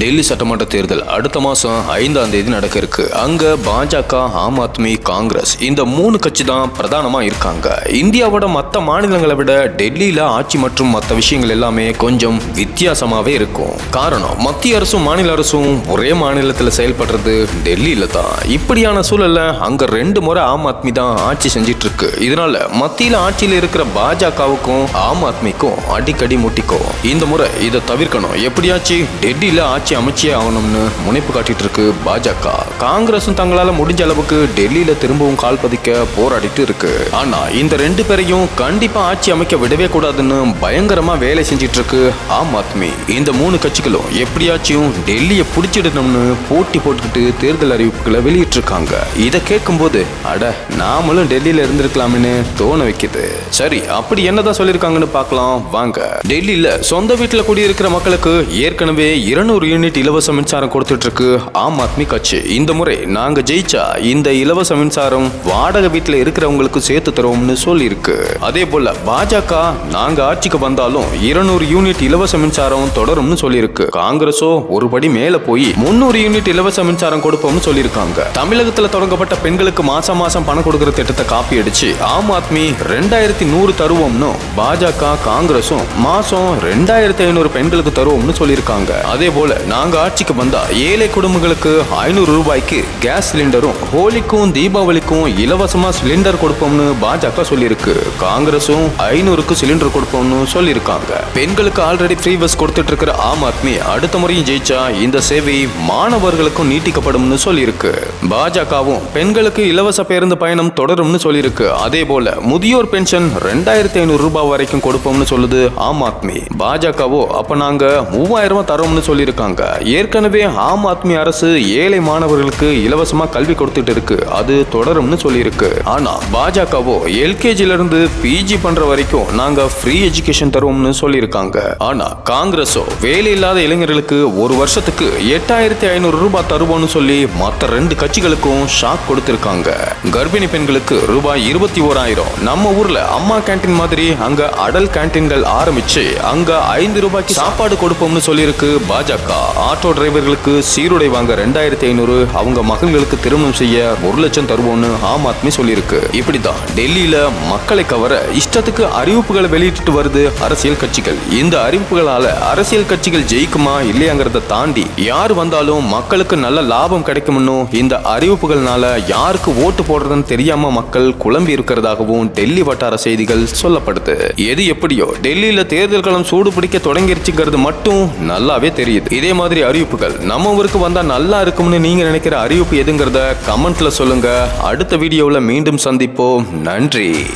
டெல்லி சட்டமன்ற தேர்தல் அடுத்த மாதம் ஐந்தாம் தேதி நடக்க இருக்கு. அங்கே பாஜக ஆம் ஆத்மி காங்கிரஸ் இந்த மூணு கட்சி தான் பிரதானமாக இருக்காங்க. இந்தியாவோட மற்ற மாநிலங்களை விட டெல்லியில் ஆட்சி மற்றும் மற்ற விஷயங்கள் எல்லாமே கொஞ்சம் வித்தியாசமாகவே இருக்கும். காரணம் மத்திய அரசும் மாநில அரசும் ஒரே மாநிலத்தில் செயல்படுறது டெல்லியில் தான். இப்படியான சூழலில் அங்கே ரெண்டு முறை ஆம் ஆத்மி தான் ஆட்சி செஞ்சிட்டு இருக்கு. இதனால மத்தியில் ஆட்சியில் இருக்கிற பாஜகவுக்கும் ஆம் ஆத்மிக்கும் அடிக்கடி முட்டிக்கும். இந்த முறை இதை தவிர்க்கணும். எப்படியாச்சும் டெல்லியில் ஆட்சி அமைச்சே ஆகணும்னு முனைப்பு காட்டிட்டு இருக்கு பாஜக. காங்கிரசும் தங்களால முடிஞ்ச அளவுக்கு டெல்லியில திரும்பவும் கால் பதிக்க போராடிட்டு இருக்கு. ஆனா இந்த ரெண்டு பேரையும் கண்டிப்பா ஆட்சி அமைக்க விடவே கூடாதுன்னு பயங்கரமா வேலை செஞ்சிட்டு இருக்கு ஆம் ஆத்மி. இந்த மூணு கட்சிகளும் எப்படியாச்சும் டெல்லியை பிடிச்சிடணும்னு போட்டி போட்டுக்கிட்டு தேர்தல் அறிவிப்புகளை வெளியிட்டிருக்காங்க இதை கேட்கும்போது அட நாமளும் டெல்லியில இருந்திருக்கலாம்னு தோண வைக்குது. சரி அப்படி என்னதான் சொல்லியிருக்காங்கன்னு பார்க்கலாம். வாங்க. டெல்லியில சொந்த வீட்டுல குடியிருக்கிற மக்களுக்கு ஏற்கனவே இருநூறு யூனிட் இலவச மின்சாரம் கொடுத்துட்ருக்கு ஆம் ஆத்மி கட்சி. இந்த முறை நாங்கள் ஜெயிச்சா இந்த இலவச மின்சாரம் வாடகை வீட்டில் இருக்கிறவங்களுக்கு சேர்த்து தருவோம்னு சொல்லியிருக்கு. அதே போல பாஜக நாங்கள் ஆட்சிக்கு வந்தாலும் இருநூறு யூனிட் இலவச மின்சாரம் தொடரும்னு சொல்லியிருக்கு. காங்கிரஸோ ஒரு படி மேலே போய் முன்னூறு யூனிட் இலவச மின்சாரம் கொடுப்போம்னு சொல்லியிருக்காங்க. தமிழகத்தில் தொடங்கப்பட்ட பெண்களுக்கு மாசம் மாசம் பணம் கொடுக்குற திட்டத்தை காப்பி அடிச்சு ஆம் ஆத்மி ரெண்டாயிரத்தி நூறு தருவோம்னு பாஜக காங்கிரஸும் மாசம் ரெண்டாயிரத்தி ஐநூறு பெண்களுக்கு தருவோம்னு சொல்லியிருக்காங்க. அதே போல நாங்க ஆட்சிக்கு வந்தா ஏழை குடும்பங்களுக்கு ஐநூறு ரூபாய்க்கு கேஸ் சிலிண்டரும் ஹோலிக்கும் தீபாவளிக்கும் இலவசமா சிலிண்டர் கொடுப்போம்னு பாஜக சொல்லியிருக்கு. காங்கிரஸும் ஐநூறுக்கு சிலிண்டர் கொடுப்போம்னு சொல்லியிருக்காங்க. பெண்களுக்கு ஆல்ரெடி ஃப்ரீ பஸ் கொடுத்துட்டு இருக்கிற ஆம் ஆத்மி அடுத்த முறையும் ஜெயிச்சா இந்த சேவை மாணவர்களுக்கும் நீட்டிக்கப்படும்னு சொல்லியிருக்கு. பாஜகவும் பெண்களுக்கு இலவச பேருந்து பயணம் தொடரும்னு சொல்லியிருக்கு. அதே போல முதியோர் பென்ஷன் ரெண்டாயிரத்தி ஐநூறு ரூபாய் வரைக்கும் கொடுப்போம்னு சொல்லுது ஆம் ஆத்மி. பாஜகவோ அப்ப நாங்க மூவாயிரம் ரூபாய் தரோம்னு சொல்லியிருக்காங்க. ஏற்கனவே ஆம் ஆத்மி அரசு ஏழை மாணவர்களுக்கு இலவசமா கல்வி கொடுத்துட்டு இருக்கு. அது தொடரும்னு சொல்லியிருக்கு. ஆனா பாஜகவோ எல்கேஜில இருந்து பிஜி பண்ற வரைக்கும் நாங்க ஃப்ரீ எஜுகேஷன் தருவோம்னு சொல்லியிருக்காங்க. ஆனா காங்கிரஸோ வேலை இல்லாத இளைஞர்களுக்கு ஒரு வருஷத்துக்கு எட்டாயிரத்தி ஐநூறு ரூபாய் தருவோம்னு சொல்லி மற்ற ரெண்டு கட்சிகளுக்கும் ஷாக் கொடுத்திருக்காங்க. கர்ப்பிணி பெண்களுக்கு ரூபாய் இருபத்தி ஓராயிரம். நம்ம ஊர்ல அம்மா கேண்டீன் மாதிரி அங்க அடல் கேண்டீன்கள் ஆரம்பிச்சு அங்க ஐந்து ரூபாய்க்கு சாப்பாடு கொடுப்போம்னு சொல்லியிருக்கு பாஜக. ஆட்டோ டிரைவர்களுக்கு சீருடை வாங்க ரெண்டாயிரத்தி ஐநூறு அவங்க மகன்களுக்கு திருமணம் செய்ய ஒரு லட்சம் தருவோம்னு ஆம் ஆத்மி சொல்லியிருக்கு. இப்படிதான் டெல்லியில மக்களை கவர இஷ்டத்துக்கு அறிவிப்புகளை வெளியிட்டு வருது அரசியல் கட்சிகள். இந்த அறிவிப்புகளால அரசியல் கட்சிகள் ஜெயிக்குமா இல்லையாங்கிறத தாண்டி யார் வந்தாலும் மக்களுக்கு நல்ல லாபம் கிடைக்கும்னு இந்த அறிவிப்புகள்னால யாருக்கு ஓட்டு போடுறதுன்னு தெரியாம மக்கள் குழம்பி இருக்கிறதாகவும் டெல்லி வட்டார செய்திகள் சொல்லப்படுது. எது எப்படியோ டெல்லியில தேர்தல் களம் சூடு பிடிக்க தொடங்கிருச்சுங்கிறது மட்டும் நல்லாவே தெரியுது. இதே மாதிரி அறிவிப்புகள். நம்ம ஊருக்கு வந்தா நல்லா இருக்கும்னு நீங்க நினைக்கிற அறிவிப்பு எதுங்கிறத கமெண்ட்ல சொல்லுங்க. அடுத்த வீடியோவில் மீண்டும் சந்திப்போம். நன்றி.